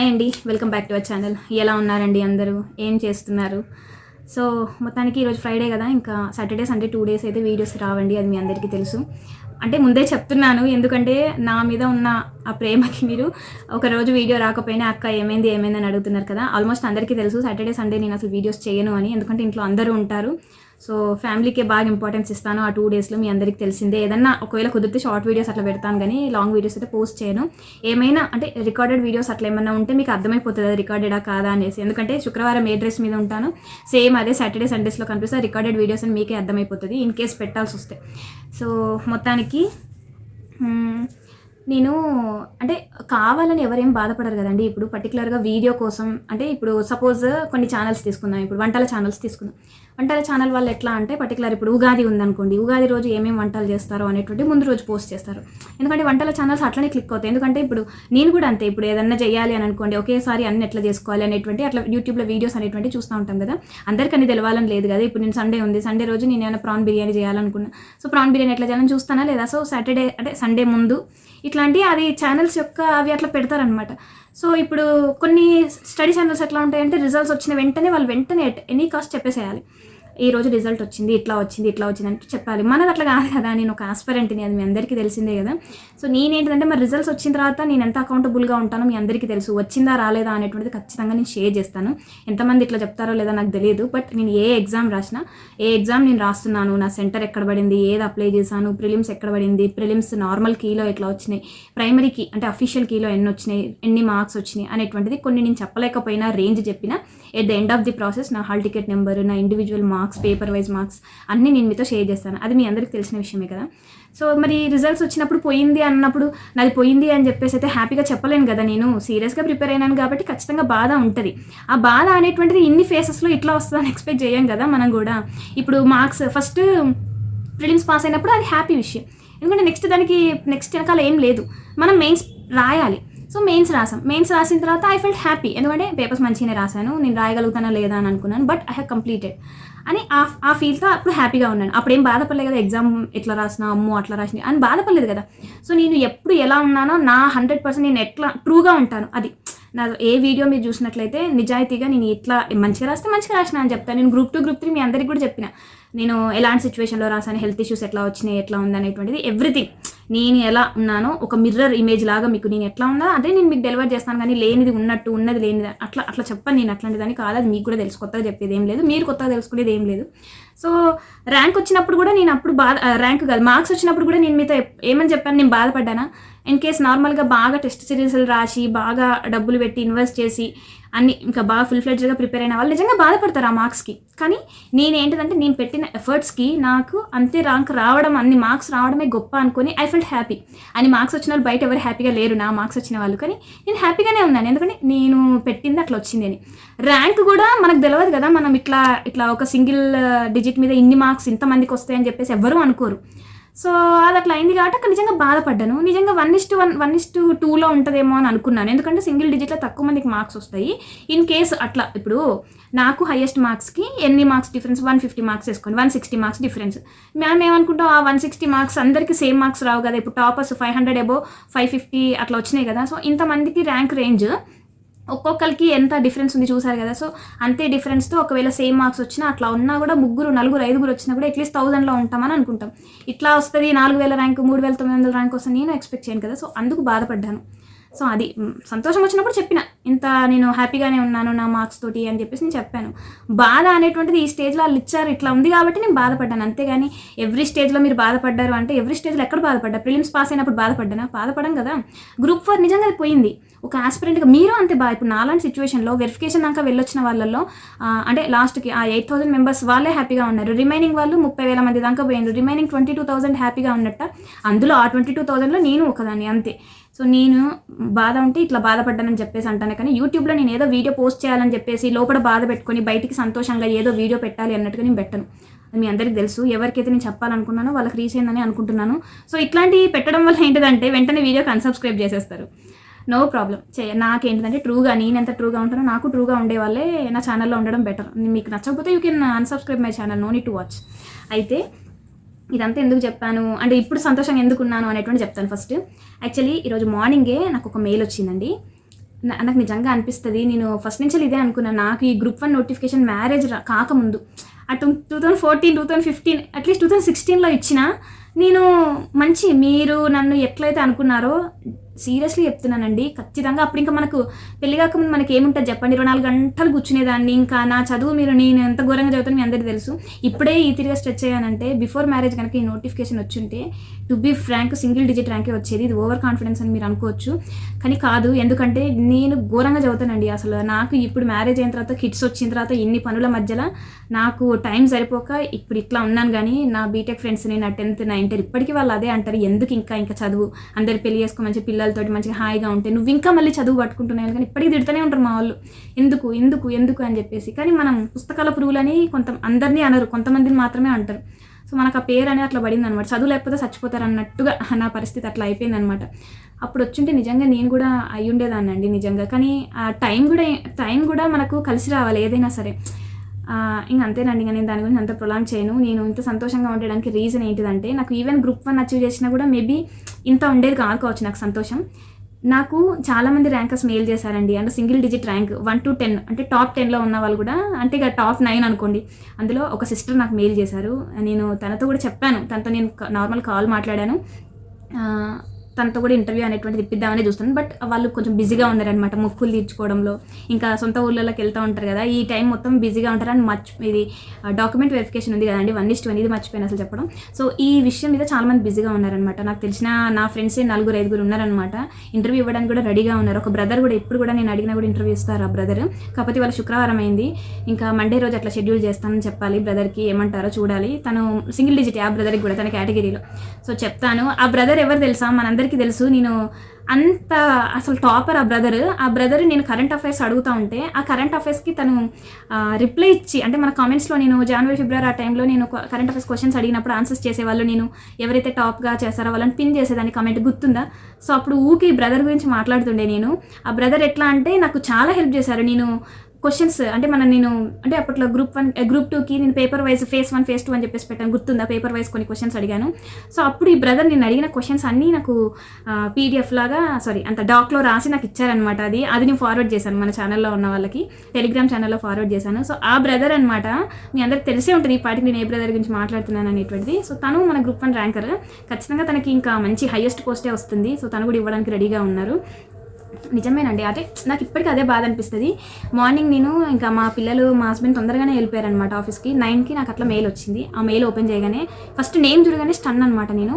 Hi అండి welcome back to our channel. ఎలా ఉన్నారండి అందరూ? ఏం చేస్తున్నారు? సో మొత్తానికి ఈరోజు ఫ్రైడే కదా ఇంకా సాటర్డే సండే టూ డేస్ అయితే వీడియోస్ రావండి అది మీ అందరికీ తెలుసు. అంటే ముందే చెప్తున్నాను ఎందుకంటే నా మీద ఉన్న ఆ ప్రేమకి మీరు ఒక రోజు వీడియో రాకపోయినా అక్క ఏమైంది ఏమైంది? అని అడుగుతున్నారు కదా. ఆల్మోస్ట్ అందరికీ తెలుసు సాటర్డే సండే నేను అసలు వీడియోస్ చేయను అని ఎందుకంటే ఇంట్లో అందరూ ఉంటారు. సో ఫ్యామిలీకే బాగా ఇంపార్టెన్స్ ఇస్తాను. ఆ టూ డేస్లో మీ అందరికీ తెలిసిందే. ఏదన్నా ఒకవేళ కుదిరితే షార్ట్ వీడియోస్ అట్లా పెడతాను కానీ లాంగ్ వీడియోస్ అయితే పోస్ట్ చేయను. ఏమైనా అంటే రికార్డెడ్ వీడియోస్ అట్లా ఏమైనా ఉంటే మీకు అర్థమైపోతుంది అది రికార్డెడా కాదా అనేసి. ఎందుకంటే శుక్రవారం ఏ డ్రెస్ మీద ఉంటాను సేమ్ అదే సాటర్డే సండేస్లో కనిపిస్తే రికార్డెడ్ వీడియోస్ అని మీకే అర్థమైపోతుంది. ఇన్ కేస్ పెట్టాల్సి వస్తే. సో మొత్తానికి నేను అంటే కావాలని ఎవరేం బాధపడరు కదండి. ఇప్పుడు పర్టికులర్గా వీడియో కోసం అంటే ఇప్పుడు సపోజ్ కొన్ని ఛానల్స్ తీసుకుందాం. ఇప్పుడు వంటల ఛానల్స్ తీసుకుందాం. వంటల ఛానల్ వాళ్ళు ఎట్లా అంటే పర్టికులర్ ఇప్పుడు ఉగాది ఉందనుకోండి. ఉగాది రోజు ఏమేమి వంటలు చేస్తారో అనేటువంటి ముందు రోజు పోస్ట్ చేస్తారు. ఎందుకంటే వంటల ఛానల్స్ అట్లనే క్లిక్ అవుతాయి. ఎందుకంటే ఇప్పుడు నేను కూడా అంతే. ఇప్పుడు ఏదన్నా చేయాలి అని అనుకోండి ఒకేసారి అన్ని ఎట్లా చేసుకోవాలి అనేటువంటి అట్లా యూట్యూబ్లో వీడియోస్ అనేటువంటి చూస్తూ ఉంటాం కదా. అందరికీ తెలియాలని తెలవాలని లేదు కదా. ఇప్పుడు నేను సండే ఉంది. సండే రోజు నేను ఏమైనా ప్రాన్ బిర్యానీ చేయాలనుకున్నా. సో ప్రాన్ బిర్యానీ ఎట్లా చేయాలని చూస్తానా లేదా? సో సాటర్డే అంటే సండే ముందు ఇట్లా ఇట్లాంటి అది ఛానల్స్ యొక్క అవి అట్లా పెడతారనమాట సో ఇప్పుడు కొన్ని స్టడీ ఛానల్స్ ఎట్లా ఉంటాయంటే రిజల్ట్స్ వచ్చిన వెంటనే వాళ్ళు వెంటనే ఎనీ కాస్ట్ చెప్పేసేయాలి. ఈ రోజు రిజల్ట్ వచ్చింది ఇట్లా వచ్చింది ఇట్లా వచ్చింది అంటే చెప్పాలి. మనది అట్లా కాదు కదా నేను ఒక ఆస్పరెంట్ని అది మీ అందరికీ తెలిసిందే కదా. సో నేనేంటంటే మరి రిజల్ట్స్ వచ్చిన తర్వాత నేను ఎంత అకౌంటబుల్గా ఉంటానో మీ అందరికీ తెలుసు. వచ్చిందా రాలేదా అనేటువంటిది ఖచ్చితంగా నేను షేర్ చేస్తాను. ఎంతమంది ఇట్లా చెప్తారో లేదో నాకు తెలియదు. బట్ నేను ఏ ఎగ్జామ్ రాసిన ఏ ఎగ్జామ్ నేను రాస్తున్నాను నా సెంటర్ ఎక్కడ పడింది ఏది అప్లై చేశాను ప్రిలిమ్స్ ఎక్కడ పడింది ప్రిలిమ్స్ నార్మల్ కీలో ఎట్లా వచ్చినాయి ప్రైమరీ కీ అంటే అఫీషియల్ కీలో ఎన్ని వచ్చినాయి ఎన్ని మార్క్స్ వచ్చినాయి అనేటువంటిది కొన్ని నేను చెప్పలేకపోయినా రేంజ్ చెప్పిన at the end of the process నా హాల్ టికెట్ నెంబర్ నా individual marks paper wise marks అన్నీ నేను మీతో షేర్ చేస్తాను. అది మీ అందరికీ తెలిసిన విషయమే కదా. సో మరి రిజల్ట్స్ వచ్చినప్పుడు పోయింది అన్నప్పుడు నాది పోయింది అని చెప్పేసి అయితే హ్యాపీగా చెప్పలేను కదా నేను. సీరియస్గా ప్రిపేర్ అయినాను కాబట్టి ఖచ్చితంగా బాధ ఉంటుంది. ఆ బాధ అనేటువంటిది ఇన్ని ఫేసెస్లో ఇట్లా వస్తుందని ఎక్స్పెక్ట్ చేయం కదా మనం కూడా. ఇప్పుడు మార్క్స్ ఫస్ట్ ప్రిలిమ్స్ పాస్ అయినప్పుడు అది హ్యాపీ విషయం. ఎందుకంటే నెక్స్ట్ దానికి నెక్స్ట్ వెనకాల ఏం లేదు. మనం మెయిన్స్ రాయాలి. సో మెయిన్స్ రాసాం మెయిన్స్ రాసిన తర్వాత ఐ ఫెల్ట్ హ్యాపీ ఎందుకంటే పేపర్స్ మంచిగానే రాశాను. నేను రాయగలుగుతానా లేదా అని అనుకున్నాను. బట్ ఐ హ్యావ్ కంప్లీటెడ్ అని ఆ ఆ ఫీల్తో అప్పుడు హ్యాపీగా ఉన్నాను. అప్పుడు ఏం బాధపడలేదు కదా ఎగ్జామ్ ఎట్లా రాసినా అమ్మో అట్లా రాసిన అని బాధపడలేదు కదా. సో నేను ఎప్పుడు ఎలా ఉన్నానో నా హండ్రెడ్ పర్సెంట్ నేను ఎట్లా ట్రూగా ఉంటాను. అది నా ఏ వీడియో మీరు చూసినట్లయితే నిజాయితీగా నేను ఇట్లా మంచిగా రాస్తే మంచిగా రాసిన అని చెప్తాను. నేను గ్రూప్ టూ గ్రూప్ త్రీ మీ అందరికీ కూడా చెప్పిన. నేను ఎలాంటి సిచ్యువేషన్లో రాసాను హెల్త్ ఇష్యూస్ ఎట్లా వచ్చినాయి ఎట్లా ఉంది అనేటువంటిది ఎవ్రీథింగ్ నేను ఎలా ఉన్నానో ఒక మిర్రర్ ఇమేజ్ లాగా మీకు నేను ఎట్లా ఉన్నా అదే నేను మీకు డెలివర్ చేస్తాను కానీ లేనిది ఉన్నట్టు ఉన్నది లేనిది అట్లా అట్లా చెప్పాను నేను అట్లాంటి దాన్ని కాదు అది మీకు కూడా తెలుసు కొత్తగా చెప్పేది ఏం లేదు మీరు కొత్తగా తెలుసుకునేది ఏం లేదు. సో ర్యాంక్ వచ్చినప్పుడు కూడా నేను అప్పుడు బాధ ర్యాంక్ కాదు మార్క్స్ వచ్చినప్పుడు కూడా నేను మీతో ఏమని చెప్పాను నేను బాధపడ్డానా? ఇన్ కేస్ నార్మల్గా బాగా టెస్ట్ సిరీస్లు రాసి బాగా డబ్బులు పెట్టి ఇన్వెస్ట్ చేసి అన్ని ఇంకా బాగా ఫుల్ ఫ్లెడ్జ్గా ప్రిపేర్ అయిన వాళ్ళు నిజంగా బాధపడతారు ఆ మార్క్స్కి కానీ నేను ఏంటంటే నేను పెట్టిన ఎఫర్ట్స్కి నాకు అంతే ర్యాంక్ రావడం అన్ని మార్క్స్ రావడమే గొప్ప అనుకుని ఐ ఫెల్ట్ హ్యాపీ అని మార్క్స్ వచ్చిన వాళ్ళు బయట ఎవరు హ్యాపీగా లేరు నా మార్క్స్ వచ్చిన వాళ్ళు. కానీ నేను హ్యాపీగానే ఉన్నాను. ఎందుకంటే నేను పెట్టింది అట్లా వచ్చింది అని. ర్యాంక్ కూడా మనకు తెలియదు కదా మనం ఇట్లా ఇట్లా ఒక సింగిల్ డిజిట్ మీద ఇన్ని మార్క్స్ ఇంతమందికి వస్తాయని చెప్పేసి ఎవ్వరూ అనుకోరు. సో అది అట్లా అయింది కాబట్టి అక్కడ నిజంగా బాధపడ్డాను. నిజంగా one is to one one is to టూలో ఉంటుందేమో అని అనుకున్నాను. ఎందుకంటే సింగిల్ డిజిట్లో తక్కువ మందికి మార్క్స్ వస్తాయి. ఇన్ కేస్ అట్లా ఇప్పుడు నాకు హైయెస్ట్ మార్క్స్కి ఎన్ని marks difference one fifty marks వేసుకోండి. వన్ సిక్స్టీ మార్క్స్ డిఫరెన్స్ మేము ఏమనుకుంటాం? ఆ వన్ సిక్స్టీ మార్క్స్ అందరికీ సేమ్ మార్క్స్ రావు కదా. ఇప్పుడు toppers five hundred above five fifty అట్లా వచ్చినాయి కదా. సో ఇంతమందికి ర్యాంక్ రేంజ్ ఒక్కొక్కరికి ఎంత డిఫరెన్స్ ఉంది చూసారు కదా? సో అంతే డిఫరెన్స్తో ఒకవేళ సేమ్ మార్క్స్ వచ్చినా అట్లా ఉన్నా కూడా ముగ్గురు నలుగురు ఐదుగురు వచ్చినా కూడా అట్లీస్ట్ థౌసండ్లో ఉంటామని అనుకుంటాం. ఇట్లా వస్తుంది నాలుగు వేల ర్యాంక్ మూడు వేల తొమ్మిది వందల ర్యాంక్ వస్తుంది నేను ఎక్స్పెక్ట్ చేయను కదా? సో అందుకు బాధపడ్డాను. సో అది సంతోషం వచ్చినప్పుడు చెప్పిన ఇంత నేను హ్యాపీగానే ఉన్నాను నా మార్క్స్ తోటి అని చెప్పేసి నేను చెప్పాను. బాధ అనేటువంటిది ఈ స్టేజ్లో వాళ్ళు ఇచ్చారు ఇట్లా ఉంది కాబట్టి నేను బాధపడ్డాను. అంతేగాని ఎవ్రీ స్టేజ్లో మీరు బాధపడ్డారు అంటే ఎవ్రీ స్టేజ్లో ఎక్కడ బాధపడ్డా ప్రిలిమ్స్ పాస్ అయినప్పుడు బాధపడ్డానా? బాధపడం కదా. గ్రూప్ ఫోర్ నిజంగా అది పోయింది. ఒక ఆస్పిరెంట్గా మీరు అంతే బా ఇప్పుడు నాలాంటి సిచ్యువేషన్లో వెరిఫికేషన్ దాకా వెళ్ళొచ్చిన వాళ్ళల్లో అంటే లాస్ట్కి ఆ ఎయిట్ థౌసండ్ మెంబర్స్ వాళ్ళే హ్యాపీగా ఉన్నారు. రిమైనింగ్ వాళ్ళు ముప్పై వేల మంది దాకా పోయిండ్రు. రిమైనింగ్ ట్వంటీ టూ థౌసండ్ హ్యాపీగా ఉన్నట్ట. అందులో ఆ ట్వంటీ టూ థౌసండ్లో నేను ఒకదాన్ని అంతే. సో నేను బాధ ఉంటే ఇట్లా బాధపడ్డానని చెప్పేసి అంటాను కానీ యూట్యూబ్లో నేను ఏదో వీడియో పోస్ట్ చేయాలని చెప్పేసి లోపల బాధ పెట్టుకొని బయటికి సంతోషంగా ఏదో వీడియో పెట్టాలి అన్నట్టుగా నేను పెట్టను. అది మీ అందరికీ తెలుసు. ఎవరికైతే నేను చెప్పాలనుకున్నానో వాళ్ళకి రీచ్ అయిందని అనుకుంటున్నాను. సో ఇట్లాంటివి పెట్టడం వల్ల ఏంటిదంటే వెంటనే వీడియోకి అన్సబ్స్క్రైబ్ చేసేస్తారు. నో ప్రాబ్లం చే నాకేంటిదంటే ట్రూగా నేను ఎంత ట్రూగా ఉంటానో నాకు ట్రూగా ఉండే వాళ్ళే నా ఛానల్లో ఉండడం బెటర్ మీకు నచ్చకపోతే you can unsubscribe my channel no need to watch అయితే ఇదంతా ఎందుకు చెప్పాను? అంటే ఇప్పుడు సంతోషంగా ఎందుకున్నాను అనేటువంటి చెప్తాను ఫస్ట్ యాక్చువల్లీ ఈరోజు మార్నింగే నాకు ఒక మెయిల్ వచ్చిందండి. నా- నాకు నిజంగా అనిపిస్తుంది. నేను ఫస్ట్ నుంచి ఇదే అనుకున్నాను నాకు ఈ గ్రూప్ వన్ నోటిఫికేషన్ మ్యారేజ్ కాకముందు. అటు two thousand fourteen two thousand fifteen at least two thousand సిక్స్టీన్లో ఇచ్చిన నేను మంచి మీరు నన్ను ఎట్లయితే అనుకున్నారో సీరియస్లీ చెప్తున్నానండి. ఖచ్చితంగా అప్పుడు ఇంకా మనకు పెళ్ళి కాకముందు మనకి ఏముంటుంది చెప్పండి. ఇరవై నాలుగు గంటలు కూర్చునేదాన్ని. ఇంకా నా చదువు మీరు నేను ఎంత ఘోరంగా చదువుతాను మీ అందరికీ తెలుసు. ఇప్పుడే ఈ తిరిగా స్ట్రెచ్ అయ్యానంటే బిఫోర్ మ్యారేజ్ కనుక ఈ నోటిఫికేషన్ వచ్చింటే to be frank single digit ర్యాంకే వచ్చేది. ఇది ఓవర్ కాన్ఫిడెన్స్ అని మీరు అనుకోవచ్చు. కానీ కాదు ఎందుకంటే నేను ఘోరంగా చదువుతానండి. అసలు నాకు ఇప్పుడు మ్యారేజ్ అయిన తర్వాత కిడ్స్ వచ్చిన తర్వాత ఇన్ని పనుల మధ్యలో నాకు టైం సరిపోక ఇప్పుడు ఇట్లా ఉన్నాను కానీ నా బీటెక్ ఫ్రెండ్స్ని నా టెన్త్ నా ఇంటర్ ఇప్పటికీ వాళ్ళు అదే అంటారు. ఎందుకు ఇంకా ఇంకా చదువు అందరు పెళ్ళి చేసుకో మంచి పిల్లలు వాళ్ళతోటి మంచిగా హాయిగా ఉంటే నువ్వు ఇంకా మళ్ళీ చదువు పట్టుకుంటున్నావు కానీ ఇప్పటికీ తిడుతూనే ఉంటారు మా వాళ్ళు. ఎందుకు ఎందుకు ఎందుకు అని చెప్పేసి. కానీ మనం పుస్తకాల పురుగులని కొంత అందరినీ అనరు. కొంతమందిని మాత్రమే అంటారు. సో మనకు ఆ పేరు అనేది అట్లా పడింది అనమాట చదువు లేకపోతే చచ్చిపోతారు అన్నట్టుగా నా పరిస్థితి అట్లా అయిపోయింది అనమాట అప్పుడు వచ్చుంటే నిజంగా నేను కూడా అయ్యుండేదాన్ని ఉండేదాన్ని అండి నిజంగా. కానీ ఆ టైం కూడా టైం కూడా మనకు కలిసి రావాలి ఏదైనా సరే. ఇంక అంతేనండి ఇంకా నేను దాని గురించి అంత ప్రొలాంగ్ చేయను. నేను ఇంత సంతోషంగా ఉండడానికి రీజన్ ఏంటిదంటే నాకు ఈవెన్ గ్రూప్ వన్ అచీవ్ చేసినా కూడా మేబీ ఇంత ఉండేది కాదుకోవచ్చు నాకు సంతోషం. నాకు చాలామంది ర్యాంకర్స్ మెయిల్ చేశారండి. అంటే single digit rank one to ten అంటే టాప్ టెన్లో ఉన్న వాళ్ళు కూడా అంటే ఇక టాప్ నైన్ అనుకోండి. అందులో ఒక సిస్టర్ నాకు మెయిల్ చేశారు. నేను తనతో కూడా చెప్పాను. తనతో నేను నార్మల్ కాల్ మాట్లాడాను. తనతో కూడా ఇంటర్వ్యూ అనేటువంటిది ఇప్పిద్దామని చూస్తాను బట్ వాళ్ళు కొంచెం బిజీగా ఉన్నారనమాట మొక్కులు తీర్చుకోవడంలో. ఇంకా సొంత ఊళ్ళలోకి వెళ్తూ ఉంటారు కదా ఈ టైం మొత్తం బిజీగా ఉంటారు అని మర్చి ఇది డాక్యుమెంట్ వెరిఫికేషన్ ఉంది కదండి. వన్ ఇస్ట్ వన్ ఇది మర్చిపోయాను అసలు చెప్పడం. సో ఈ విషయం మీద చాలా మంది బిజీగా ఉన్నారనమాట నాకు తెలిసిన నా ఫ్రెండ్స్ నలుగురు ఐదుగురు ఉన్నారనమాట ఇంటర్వ్యూ ఇవ్వడానికి కూడా రెడీగా ఉన్నారు. ఒక బ్రదర్ కూడా ఇప్పుడు కూడా నేను అడిగినా కూడా ఇంటర్వ్యూ ఇస్తారు ఆ బ్రదర్ కాకపోతే వాళ్ళ శుక్రవారం అయింది. ఇంకా మండే రోజు అట్లా షెడ్యూల్ చేస్తానని చెప్పాలి. బ్రదర్కి ఏమంటారో చూడాలి. తను సింగిల్ డిజిట్ ఆ బ్రదర్కి కూడా తన కేటగిరీలో సో చెప్తాను. ఆ బ్రదర్ ఎవరు తెలుసా? మనందరికీ తెలుసు నేను అంత అసలు టాపర్ ఆ బ్రదర్ ఆ బ్రదర్ నేను కరెంట్ అఫైర్స్ అడుగుతా ఉంటే ఆ కరెంట్ అఫైర్స్కి తను రిప్లై ఇచ్చి అంటే మన కామెంట్స్లో నేను జనవరి ఫిబ్రవరి ఆ టైంలో నేను కరెంట్ అఫైర్స్ క్వశ్చన్స్ అడిగినప్పుడు ఆన్సర్స్ చేసేవాళ్ళు నేను ఎవరైతే టాప్గా చేస్తారో వాళ్ళని పిన్ చేసేదాన్ని కమెంట్ గుర్తుందా? సో అప్పుడు ఊకి బ్రదర్ గురించి మాట్లాడుతుండే నేను. ఆ బ్రదర్ ఎట్లా అంటే నాకు చాలా హెల్ప్ చేశారు. నేను క్వశ్చన్స్ అంటే మన నేను అంటే అప్పట్లో గ్రూప్ వన్ గ్రూప్ టూకి నేను paper wise phase one phase two అని చెప్పేసి పెట్టాను. గుర్తుందా? పేపర్ వైజ్ కొన్ని క్వశ్చన్స్ అడిగాను. సో అప్పుడు ఈ బ్రదర్ నేను అడిగిన క్వశ్చన్స్ అన్నీ నాకు పీడిఎఫ్ లాగా సారీ అంత డాక్లో రాసి నాకు ఇచ్చారనమాట అది. అది నేను ఫార్వర్డ్ చేశాను మన ఛానల్లో ఉన్న వాళ్ళకి. టెలిగ్రామ్ ఛానల్లో ఫార్వర్డ్ చేశాను. సో ఆ బ్రదర్ అనమాట మీ అందరికి తెలిసే ఉంటుంది ఈ పాటికి నేను ఏ బ్రదర్ గురించి మాట్లాడుతున్నాను అనేటువంటిది. సో తను మన గ్రూప్ వన్ ర్యాంకర్ ఖచ్చితంగా తనకి ఇంకా మంచి హైయెస్ట్ పోస్టే వస్తుంది. సో తను కూడా ఇవ్వడానికి రెడీగా ఉన్నారు. నిజమేనండి. అంటే నాకు ఇప్పటికీ అదే బాధ అనిపిస్తుంది. మార్నింగ్ నేను ఇంకా మా పిల్లలు మా హస్బెండ్ తొందరగానే వెళ్ళిపోయారనమాట ఆఫీస్కి. నైన్కి నాకు అట్లా మెయిల్ వచ్చింది. ఆ మెయిల్ ఓపెన్ చేయగానే ఫస్ట్ నేమ్ చూడగానే స్టన్ అనమాట నేను.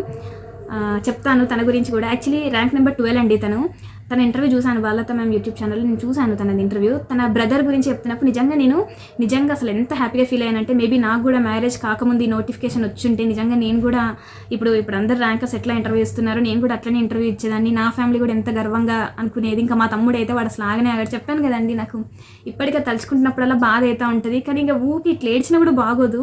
చెప్తాను తన గురించి కూడా. యాక్చువల్లీ ర్యాంక్ నెంబర్ ట్వెల్వ్ అండి తను. తన ఇంటర్వ్యూ చూశాను. వాళ్ళతో మేము యూట్యూబ్ ఛానల్ నేను చూశాను తనది ఇంటర్వ్యూ తన బ్రదర్ గురించి చెప్తున్నప్పుడు నిజంగా నేను నిజంగా అసలు ఎంత హ్యాపీగా ఫీల్ అయ్యానంటే మేబీ నాకు కూడా మ్యారేజ్ కాకముందు ఈ నోటిఫికేషన్ వచ్చుంటే నిజంగా నేను కూడా ఇప్పుడు ఇప్పుడు అందరు ర్యాంకర్స్ ఎట్లా ఇంటర్వ్యూ ఇస్తున్నారు నేను కూడా అట్లనే ఇంటర్వ్యూ ఇచ్చేదాన్ని. నా ఫ్యామిలీ కూడా ఎంత గర్వంగా అనుకునేది. ఇంకా మా తమ్ముడు అయితే వాడు అసలు ఆగనే ఆగాడు. చెప్పాను కదండి నాకు ఇప్పటికే తలుచుకుంటున్నప్పుడల్లా బాధ అవుతూ ఉంటుంది. కానీ ఇంకా ఊకి ఇట్లా ఏడ్చినా కూడా బాగోదు.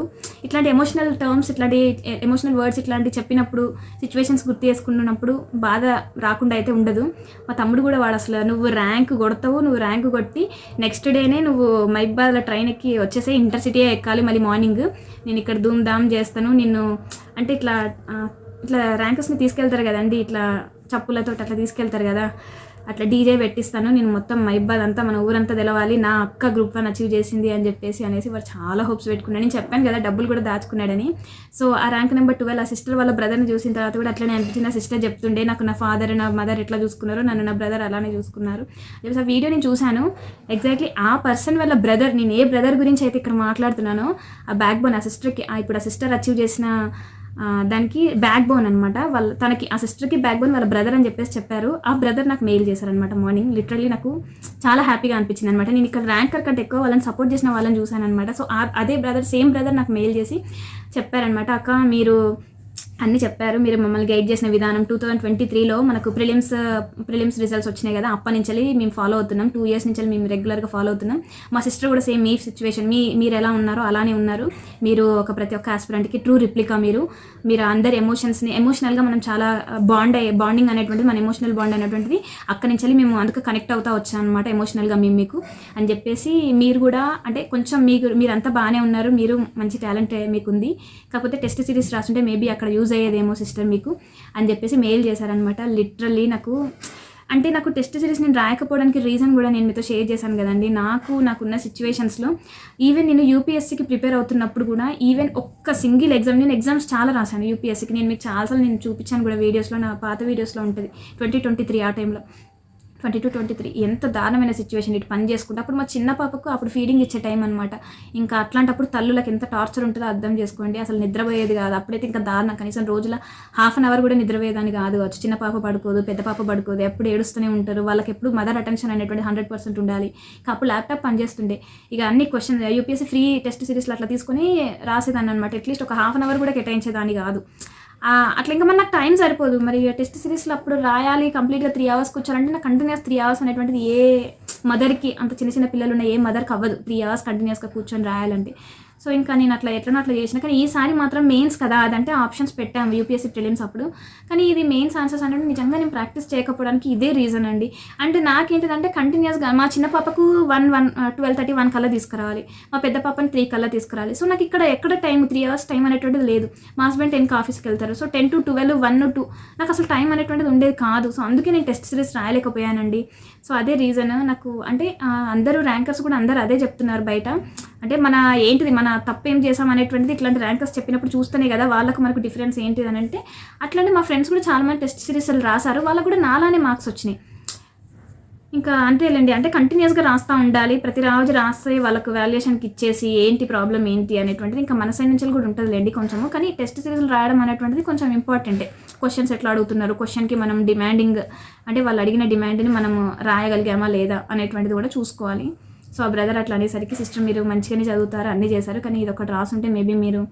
ఇట్లాంటి ఎమోషనల్ టర్మ్స్ ఇట్లాంటి ఎమోషనల్ వర్డ్స్ ఇట్లాంటి చెప్పినప్పుడు సిచ్యువేషన్స్ గుర్తు చేసుకుంటున్నప్పుడు బాధ రాకుండా అయితే ఉండదు. మా తమ్ముడు కూడా వాడు అసలు నువ్వు ర్యాంక్ కొడతావు నువ్వు ర్యాంక్ కొట్టి నెక్స్ట్ డేనే నువ్వు మైబాద్లో ట్రైన్ ఎక్కి వచ్చేసే ఇంటర్సిటీ ఎక్కాలి మళ్ళీ మార్నింగ్ నేను ఇక్కడ ధూమ్ ధామ్ చేస్తాను నిన్ను అంటే ఇట్లా ఇట్లా ర్యాంకర్స్ని తీసుకెళ్తారు కదండి ఇట్లా చప్పులతో అట్లా తీసుకెళ్తారు కదా. అట్లా డీజే పెట్టిస్తాను నేను మొత్తం మైబాద్ అంతా మన ఊరంతా తెలవాలి నా అక్క గ్రూప్ వన్ అచీవ్ చేసింది అని చెప్పేసి అనేసి వాడు చాలా హోప్స్ పెట్టుకున్నాడు. నేను చెప్పాను కదా డబ్బులు కూడా దాచుకున్నాడని. సో ఆ ర్యాంక్ నెంబర్ ట్వెల్వ్ ఆ సిస్టర్ వాళ్ళ బ్రదర్ని చూసిన తర్వాత కూడా అట్లనే అనిపించింది. నా సిస్టర్ చెప్తుండే నాకు నా ఫాదర్ నా మదర్ ఎట్లా చూసుకున్నారో నన్ను నా బ్రదర్ అలానే చూసుకున్నారు. చెప్పేసి ఆ వీడియో నేను చూశాను. ఎగ్జాక్ట్లీ ఆ పర్సన్ వాళ్ళ బ్రదర్ నేను ఏ బ్రదర్ గురించి అయితే ఇక్కడ మాట్లాడుతున్నానో ఆ బ్యాక్ బోన్ ఆ సిస్టర్కి ఇప్పుడు ఆ సిస్టర్ అచీవ్ చేసిన దానికి బ్యాక్ బోన్ అనమాట వాళ్ళ తనకి ఆ సిస్టర్కి బ్యాక్ బోన్ వాళ్ళ బ్రదర్ అని చెప్పేసి చెప్పారు. ఆ బ్రదర్ నాకు మెయిల్ చేశారనమాట మార్నింగ్ లిటరల్లీ నాకు చాలా హ్యాపీగా అనిపించింది అనమాట నేను ఇక్కడ ర్యాంకర్ కంటే ఎక్కువ వాళ్ళని సపోర్ట్ చేసిన వాళ్ళని చూశాను అనమాట సో అదే బ్రదర్ సేమ్ బ్రదర్ నాకు మెయిల్ చేసి చెప్పారనమాట అక్క మీరు అన్ని చెప్పారు. మీరు మమ్మల్ని గైడ్ చేసిన విధానం టూ థౌజండ్ ట్వంటీ త్రీలో మనకు ప్రిలిమ్స్ ప్రిలిమ్స్ రిజల్ట్స్ వచ్చినాయి కదా. అప్పటి నుంచి మేము ఫాలో అవుతున్నాం. టూ ఇయర్స్ నుంచి మేము రెగ్యులర్గా ఫాలో అవుతున్నాం. మా సిస్టర్ కూడా సేమ్ మీ సిచ్యువేషన్ మీ మీరు ఎలా ఉన్నారో అలానే ఉన్నారు. మీరు ఒక ప్రతి ఒక్క ఆస్పిరెంట్కి ట్రూ రిప్లికా మీరు. మీరు అందరి ఎమోషన్స్ని ఎమోషనల్గా మనం చాలా బాండ్ అయ్యే బాండింగ్ అనేటువంటిది మన ఎమోషనల్ బాండ్ అనేటువంటిది అక్కడి నుంచి మేము అందుకు కనెక్ట్ అవుతా వచ్చాం అనమాట ఎమోషనల్గా మేము మీకు. అని చెప్పేసి మీరు కూడా అంటే కొంచెం మీకు మీరంతా బాగానే ఉన్నారు. మీరు మంచి టాలెంట్ మీకుంది కాకపోతే టెస్ట్ సిరీస్ రాస్తుంటే మేబీ అక్కడ యూజ్ అయ్యేదేమో సిస్టర్ మీకు? అని చెప్పేసి మెయిల్ చేశారనమాట లిటరల్లీ నాకు అంటే నాకు టెస్ట్ సిరీస్ నేను రాయకపోవడానికి రీజన్ కూడా నేను మీతో షేర్ చేశాను కదండి. నాకు నాకున్న సిచ్యువేషన్స్లో ఈవెన్ నేను యూపీఎస్సీకి ప్రిపేర్ అవుతున్నప్పుడు కూడా ఈవెన్ ఒక్క సింగిల్ ఎగ్జామ్ నేను ఎగ్జామ్స్ చాలా రాశాను యూపీఎస్సీకి నేను మీకు చాలాసార్లు నేను చూపించాను కూడా వీడియోస్లో నా పాత వీడియోస్లో ఉంటుంది ట్వంటీ ట్వంటీ త్రీ ఆ టైంలో ట్వంటీ టూ ట్వంటీ త్రీ. ఎంత దారుణమైన సిచ్యువేషన్ ఇటు పని చేసుకుంటే అప్పుడు మా చిన్న పాపకు అప్పుడు ఫీడింగ్ ఇచ్చే టైం అనమాట ఇంకా అట్లాంటప్పుడు తల్లులకు ఎంత టార్చర్ ఉంటుందో అర్థం చేసుకోండి. అసలు నిద్రపోయేది కాదు. అప్పుడైతే ఇంకా దారుణం. కనీసం రోజుల హాఫ్ అన్ అవర్ కూడా నిద్రపోయేదాన్ని కాదు కావచ్చు. చిన్న పాప పడుకోదు పెద్ద పాప పడుకోదు. ఎప్పుడు ఏడుస్తూనే ఉంటారు. వాళ్ళకి ఎప్పుడు మదర్ అటెన్షన్ అనేటువంటి హండ్రెడ్ పర్సెంట్ ఉండాలి. ఇంకా అప్పుడు ల్యాప్టాప్ పనిచేస్తుండే. ఇక అన్ని క్వశ్చన్ యూపీఎస్సీ ఫ్రీ టెస్ట్ సిరీస్లో అట్లా తీసుకొని రాసేదాన్ని అనమాట అట్లీస్ట్ ఒక హాఫ్ అన్ అవర్ కూడా కేటాయించేదాన్ని కాదు. అట్లా ఇంకా మరి నాకు టైం సరిపోదు. మరి టెస్ట్ సిరీస్లో అప్పుడు రాయాలి కంప్లీట్గా త్రీ అవర్స్ కూర్చోాలంటే నాకు కంటిన్యూస్ త్రీ అవర్స్ అనేటువంటిది ఏ మదర్కి అంత చిన్న చిన్న పిల్లలు ఉన్న ఏ మదర్కి అవ్వదు. త్రీ అవర్స్ కంటిన్యూస్గా కూర్చొని రాయాలంటే. సో ఇంకా నేను అట్లా ఎట్లనో అట్లా చేసిన. కానీ ఈసారి మాత్రం మెయిన్స్ కదా అదంటే ఆప్షన్స్ పెట్టాము యూపీఎస్సీ ప్రిలిమ్స్ అప్పుడు. కానీ ఇది మెయిన్స్ ఆన్సర్స్ అనేది నిజంగా నేను ప్రాక్టీస్ చేయకపోవడానికి ఇదే రీజన్ అండి. అంటే నాకేంటిదంటే కంటిన్యూస్గా మా చిన్న పాపకు one one twelve thirty one కల్లా తీసుకురావాలి. మా పెద్ద పాపని త్రీ కల్లా తీసుకురావాలి సో నాకు ఇక్కడ ఎక్కడ టైం త్రీ అవర్స్ టైం అనేటువంటిది లేదు. మా హస్బెండ్ టెన్కి ఆఫీస్కి వెళ్తారు. So ten to twelve one two నాకు అసలు టైం అనేటువంటిది ఉండేది కాదు. సో అందుకే నేను టెస్ట్ సిరీస్ రాయలేకపోయానండి. సో అదే రీజన్ నాకు అంటే అందరూ ర్యాంకర్స్ కూడా అందరూ అదే చెప్తున్నారు బయట. అంటే మన ఏంటిది మన తప్పేం చేసాం అనేటువంటిది ఇట్లాంటి ర్యాంకర్స్ చెప్పినప్పుడు చూస్తేనే కదా వాళ్ళకు మనకు డిఫరెన్స్ ఏంటిది అని అంటే అట్లాంటి మా ఫ్రెండ్స్ కూడా చాలా మంది టెస్ట్ సిరీస్ రాశారు. వాళ్ళకు కూడా నాలానే మార్క్స్ వచ్చినాయి. ఇంకా అంతేలేండి అంటే కంటిన్యూస్గా రాస్తూ ఉండాలి. ప్రతి రోజు రాస్తే వాళ్ళకు వాల్యుయేషన్కి ఇచ్చేసి ఏంటి ప్రాబ్లం ఏంటి అనేటువంటిది ఇంకా మన సైడ్ నుంచి కూడా ఉంటుందిలేండి కొంచెము. కానీ టెస్ట్ సిరీస్లు రాయడం అనేటువంటిది కొంచెం ఇంపార్టెంటే క్వశ్చన్స్ ఎట్లా అడుగుతున్నారు? క్వశ్చన్కి మనం డిమాండింగ్ అంటే వాళ్ళు అడిగిన డిమాండ్ని మనం రాయగలిగామా లేదా అనేటువంటిది కూడా చూసుకోవాలి. సో ఆ బ్రదర్ అట్లా అనేసరికి సిస్టర్ మీరు మంచిగానే చదువుతారు అన్నీ చేశారు. కానీ ఇది ఒకటి రాసుంటే మేబీ మీరు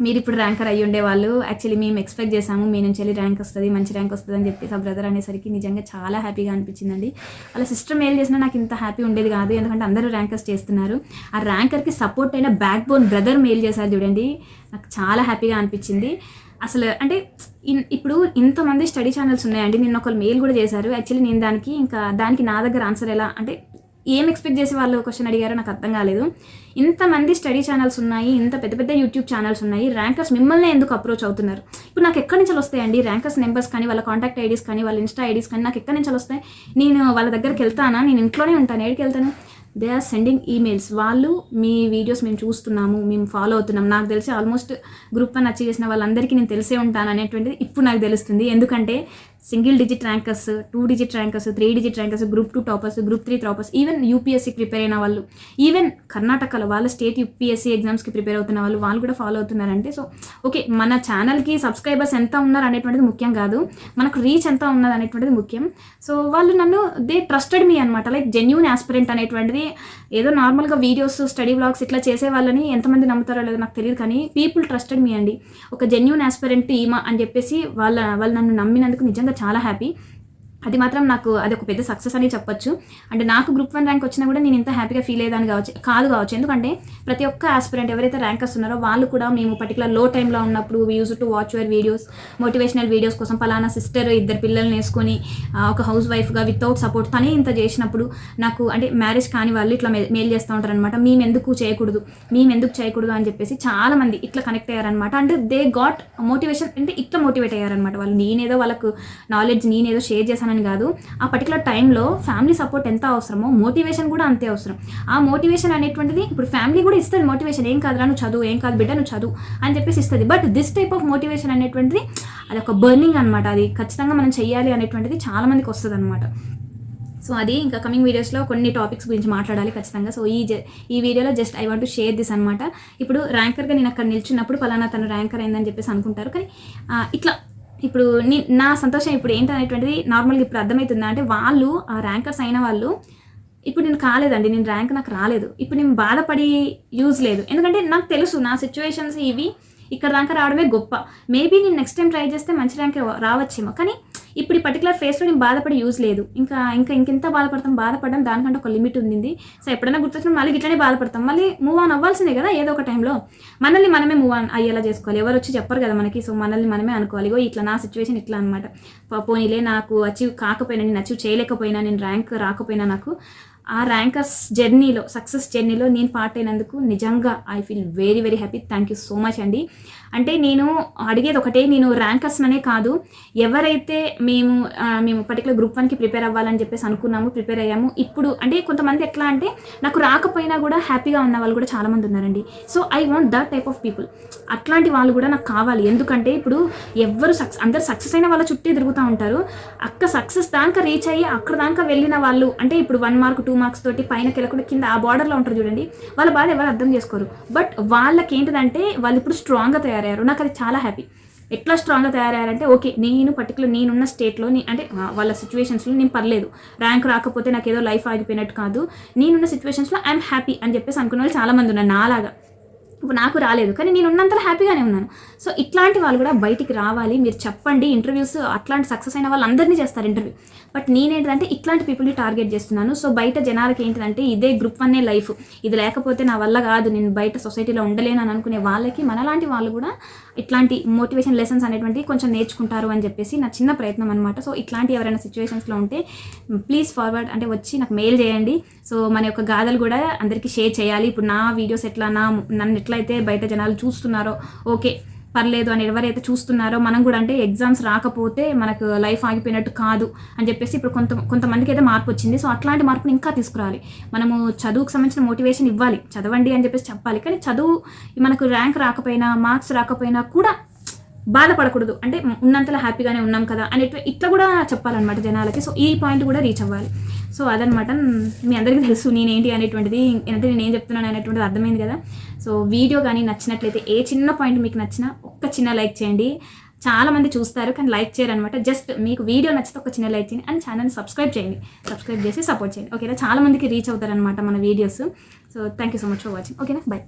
మీరు ఇప్పుడు ర్యాంకర్ అయ్యి ఉండేవాళ్ళు. యాక్చువల్లీ మేము ఎక్స్పెక్ట్ చేసాము మీ నుంచి వెళ్ళి ర్యాంక్ వస్తుంది మంచి ర్యాంక్ వస్తుంది అని చెప్పేసి ఆ బ్రదర్ అనేసరికి నిజంగా చాలా హ్యాపీగా అనిపించిందండి. అలా సిస్టర్ మెయిల్ చేసినా నాకు ఇంత హ్యాపీ ఉండేది కాదు. ఎందుకంటే అందరూ ర్యాంకర్స్ చేస్తున్నారు. ఆ ర్యాంకర్కి సపోర్ట్ అయిన బ్యాక్ బోన్ బ్రదర్ మెయిల్ చేశారు చూడండి. నాకు చాలా హ్యాపీగా అనిపించింది. అసలు అంటే ఇన్- ఇప్పుడు ఇంతమంది స్టడీ ఛానల్స్ ఉన్నాయండి. నిన్న ఒకరు మెయిల్ కూడా చేశారు. యాక్చువల్లీ నేను దానికి ఇంకా దానికి నా దగ్గర ఆన్సర్ ఎలా అంటే ఏం ఎక్స్పెక్ట్ చేసి వాళ్ళు క్వశ్చన్ అడిగారో నాకు అర్థం కాలేదు. ఇంతమంది స్టడీ ఛానల్స్ ఉన్నాయి ఇంత పెద్ద పెద్ద యూట్యూబ్ ఛానల్స్ ఉన్నాయి ర్యాంకర్స్ మిమ్మల్ని ఎందుకు అప్రోచ్ అవుతున్నారు? ఇప్పుడు నాకు ఎక్కడి నుంచి వస్తాయండి ర్యాంకర్స్ నెంబర్స్ కానీ వాళ్ళ కాంటాక్ట్ ఐడీస్ కానీ వాళ్ళ ఇన్స్టా ఐడీస్ కానీ నాకు ఎక్కడి నుంచి వస్తాయి? నేను వాళ్ళ దగ్గరికి వెళ్తానా? నేను ఇంట్లోనే ఉంటాను? ఎక్కడికి వెళ్తాను? దే ఆర్ సెండింగ్ ఈమెయిల్స్ వాళ్ళు మీ వీడియోస్ మేము చూస్తున్నాము మేము ఫాలో అవుతున్నాం నాకు తెలిసి ఆల్మోస్ట్ గ్రూప్ వన్ అచీవ్ చేసిన వాళ్ళందరికీ నేను తెలిసే ఉంటాను అనేటువంటిది ఇప్పుడు నాకు తెలుస్తుంది. ఎందుకంటే single digit rankers two digit rankers three digit rankers group two toppers group three toppers even UPSC prepare అయిన వాళ్ళు ఈవెన్ కర్ణాటకలో వాళ్ళ స్టేట్ యూపీఎస్సీ ఎగ్జామ్స్కి ప్రిపేర్ అవుతున్న వాళ్ళు వాళ్ళు కూడా ఫాలో అవుతున్నారంటే సో ఓకే మన ఛానల్కి సబ్స్క్రైబర్స్ ఎంత ఉన్నారు అనేటువంటిది ముఖ్యం కాదు మనకు రీచ్ ఎంత ఉన్నది అనేటువంటిది ముఖ్యం. సో వాళ్ళు నన్ను దే ట్రస్టెడ్ మీ అనమాట లైక్ జెన్యూన్ ఆస్పిరెంట్ అనేటువంటిది ఏదో నార్మల్గా వీడియోస్ స్టడీ బ్లాగ్స్ ఇట్లా చేసే వాళ్ళని ఎంతమంది నమ్ముతారో లేదో నాకు తెలియదు కానీ పీపుల్ ట్రస్టెడ్ మీ అండి. ఒక జెన్యున్ ఆస్పిరెంట్ ఈమా అని చెప్పేసి వాళ్ళ వాళ్ళు నన్ను నమ్మినందుకు నిజంగా చాలా హ్యాపీ అది మాత్రం నాకు అది ఒక పెద్ద సక్సెస్ అని చెప్పొచ్చు. అంటే నాకు గ్రూప్ వన్ ర్యాంక్ వచ్చినా కూడా నేను ఇంత హ్యాపీగా ఫీల్ అయ్యేదాన్ని కావచ్చు కాదు కావచ్చు. ఎందుకంటే ప్రతి ఒక్క ఆస్పిరెంట్ ఎవరైతే ర్యాంకర్స్ ఉన్నారో వాళ్ళు కూడా మేము పర్టికులర్లో టైంలో ఉన్నప్పుడు use to watch your videos motivational videos కోసం పలానా సిస్టర్ ఇద్దరు పిల్లల్ని వేసుకొని ఒక హౌస్ వైఫ్గా వితౌట్ సపోర్ట్ తనే ఇంత చేసినప్పుడు నాకు అంటే మ్యారేజ్ కాని వాళ్ళు ఇట్లా మెయిల్ చేస్తూ ఉంటారు అనమాట మేము ఎందుకు చేయకూడదు? మేము ఎందుకు చేయకూడదు? అని చెప్పేసి చాలా మంది ఇట్లా కనెక్ట్ అయ్యారనమాట అంటే దే గాట్ మోటివేషన్ అంటే ఇట్లా మోటివేట్ అయ్యారనమాట వాళ్ళు. నేనేదో వాళ్ళకు నాలెడ్జ్ నేనేదో షేర్ అని కాదు ఆ పర్టికులర్ టైంలో ఫ్యామిలీ సపోర్ట్ ఎంత అవసరమో మోటివేషన్ కూడా అంతే అవసరం. ఆ మోటివేషన్ అనేటువంటిది ఇప్పుడు ఫ్యామిలీ కూడా ఇస్తుంది మోటివేషన్ ఏం కాదురా నువ్వు చదువు ఏం కాదు బిడ్డ నువ్వు చదువు అని చెప్పేసి ఇస్తుంది. But this type of motivation అనేటువంటిది అది ఒక బర్నింగ్ అనమాట అది ఖచ్చితంగా మనం చెయ్యాలి అనేటువంటిది చాలా మందికి వస్తుంది అనమాట సో అది ఇంకా కమింగ్ వీడియోస్లో కొన్ని టాపిక్స్ గురించి మాట్లాడాలి ఖచ్చితంగా. సో ఈ ఈ వీడియోలో just I want to share this అనమాట ఇప్పుడు ర్యాంకర్గా నేను అక్కడ నిల్చున్నప్పుడు ఫలానా తను ర్యాంకర్ అయిందని చెప్పేసి అనుకుంటారు. కానీ ఇట్లా ఇప్పుడు నా సంతోషం ఇప్పుడు ఏంటనేటువంటిది నార్మల్గా ఇప్పుడు అర్థమవుతుందా? అంటే వాళ్ళు ఆ ర్యాంకర్స్ అయిన వాళ్ళు ఇప్పుడు నేను కాలేదండి నేను ర్యాంక్ నాకు రాలేదు. ఇప్పుడు నేను బాధపడి యూజ్ లేదు. ఎందుకంటే నాకు తెలుసు నా సిచ్యువేషన్స్ ఇవి ఇక్కడ దాకా రావడమే గొప్ప. మేబీ నేను నెక్స్ట్ టైం ట్రై చేస్తే మంచి ర్యాంక్ రావచ్చేమో. కానీ ఇప్పుడు ఈ పర్టికులర్ ఫేస్లో నేను బాధపడి యూజ్ లేదు. ఇంకా ఇంకా ఇంకెంత బాధపడతాం? బాధపడడం దానికంటే ఒక లిమిట్ ఉంది సో ఎప్పుడైనా గుర్తొచ్చినా మళ్ళీ ఇట్లనే బాధపడతాం. మళ్ళీ మూవ్ ఆన్ అవ్వాల్సిందే కదా ఏదో ఒక టైంలో మనల్ని మనమే మూవ్ ఆన్ అయ్యేలా చేసుకోవాలి. ఎవరు వచ్చి చెప్పరు కదా మనకి. సో మనల్ని మనమే అనుకోవాలి. ఇగో ఇట్లా నా సిచ్యువేషన్ ఇట్లా అనమాట పోనీలే నాకు అచీవ్ కాకపోయినా నేను అచీవ్ చేయలేకపోయినా నేను ర్యాంక్ రాకపోయినా నాకు ఆ ర్యాంకర్స్ జర్నీలో సక్సెస్ జర్నీలో నేను పార్ట్ అయినందుకు నిజంగా I feel very very happy thank you so much అండి అంటే నేను అడిగేది ఒకటే నేను ర్యాంకర్స్ అనే కాదు. ఎవరైతే మేము మేము పర్టికులర్ గ్రూప్ వన్కి ప్రిపేర్ అవ్వాలని చెప్పేసి అనుకున్నాము ప్రిపేర్ అయ్యాము ఇప్పుడు అంటే కొంతమంది ఎట్లా అంటే నాకు రాకపోయినా కూడా హ్యాపీగా ఉన్న వాళ్ళు కూడా చాలామంది ఉన్నారండి. So I want that type of people అట్లాంటి వాళ్ళు కూడా నాకు కావాలి. ఎందుకంటే ఇప్పుడు ఎవరు సక్సెస్ అందరు సక్సెస్ అయిన వాళ్ళ చుట్టే తిరుగుతూ ఉంటారు. అక్క సక్సెస్ దాకా రీచ్ అయ్యి అక్కడ దాకా వెళ్ళిన వాళ్ళు అంటే ఇప్పుడు వన్ మార్క్ టూ మార్క్స్ తోటి పైనకి వెళ్ళకుండా కింద ఆ బార్డర్లో ఉంటారు చూడండి. వాళ్ళ బాధ ఎవరు అర్థం చేసుకోరు. బట్ వాళ్ళకి ఏంటిదంటే వాళ్ళు ఇప్పుడు స్ట్రాంగ్గా తయారు తయారయ్యారు. నాకు అది చాలా హ్యాపీ ఎట్లా స్ట్రాంగ్గా తయారయ్యారంటే ఓకే నేను పర్టికులర్ నేనున్న స్టేట్లో నీ అంటే వాళ్ళ సిచ్యువేషన్స్లో నేను పర్లేదు. ర్యాంక్ రాకపోతే నాకు ఏదో లైఫ్ ఆగిపోయినట్టు కాదు. నేనున్న సిచ్యువేషన్స్లో ఐఎమ్ హ్యాపీ అని చెప్పేసి అనుకున్న వాళ్ళు చాలామంది ఉన్నారు నాలాగా. ఇప్పుడు నాకు రాలేదు కానీ నేను ఉన్నంతలో హ్యాపీగానే ఉన్నాను. సో ఇట్లాంటి వాళ్ళు కూడా బయటికి రావాలి. మీరు చెప్పండి ఇంటర్వ్యూస్ అట్లాంటి సక్సెస్ అయిన వాళ్ళందరినీ చేస్తారు ఇంటర్వ్యూ బట్ నేనేంటంటే ఇట్లాంటి పీపుల్ని టార్గెట్ చేస్తున్నాను. సో బయట జనాలకి ఏంటంటే ఇదే గ్రూప్ వన్నే లైఫ్. ఇది లేకపోతే నా వల్ల కాదు నేను బయట సొసైటీలో ఉండలేను అని అనుకునే వాళ్ళకి మనలాంటి వాళ్ళు కూడా ఇట్లాంటి మోటివేషన్ లెసన్స్ అనేటువంటివి కొంచెం నేర్చుకుంటారు అని చెప్పేసి నా చిన్న ప్రయత్నం అనమాట సో ఇట్లాంటి ఎవరైనా సిచ్యువేషన్స్లో ఉంటే ప్లీజ్ ఫార్వర్డ్ అంటే వచ్చి నాకు మెయిల్ చేయండి. సో మన యొక్క గాథలు కూడా అందరికీ షేర్ చేయాలి. ఇప్పుడు నా వీడియోస్ ఎట్లా నా నన్ను ఎట్లయితే బయట జనాలు చూస్తున్నారో ఓకే. పర్లేదు అని ఎవరైతే చూస్తున్నారో మనం కూడా అంటే ఎగ్జామ్స్ రాకపోతే మనకు లైఫ్ ఆగిపోయినట్టు కాదు అని చెప్పేసి ఇప్పుడు కొంత కొంతమందికి అయితే మార్పు వచ్చింది. సో అట్లాంటి మార్పుని ఇంకా తీసుకురావాలి. మనము చదువుకు సంబంధించిన మోటివేషన్ ఇవ్వాలి. చదవండి అని చెప్పేసి చెప్పాలి. కానీ చదువు మనకు ర్యాంక్ రాకపోయినా మార్క్స్ రాకపోయినా కూడా బాధపడకూడదు. అంటే ఉన్నంతలో హ్యాపీగానే ఉన్నాం కదా అని ఇట్లా కూడా చెప్పాలన్నమాట జనాలకి. సో ఈ పాయింట్ కూడా రీచ్ అవ్వాలి. సో అదనమాట మీ అందరికీ తెలుసు నేనేంటి అనేటువంటిది. అంటే నేను ఏం చెప్తున్నాను అనేటువంటిది అర్థమైంది కదా. సో వీడియో కానీ నచ్చినట్లయితే ఏ చిన్న పాయింట్ మీకు నచ్చినా ఒక్క చిన్న లైక్ చేయండి. చాలా మంది చూస్తారు కానీ లైక్ చేయరు అనమాట జస్ట్ మీకు వీడియో నచ్చితే ఒక చిన్న లైక్ చేయండి. అండ్ ఛానల్ని సబ్స్క్రైబ్ చేయండి. సబ్స్క్రైబ్ చేసి సపోర్ట్ చేయండి. ఓకేనా? చాలా మందికి రీచ్ అవుతారనమాట మన videos. So thank you so much for watching. ఓకేనా? బై.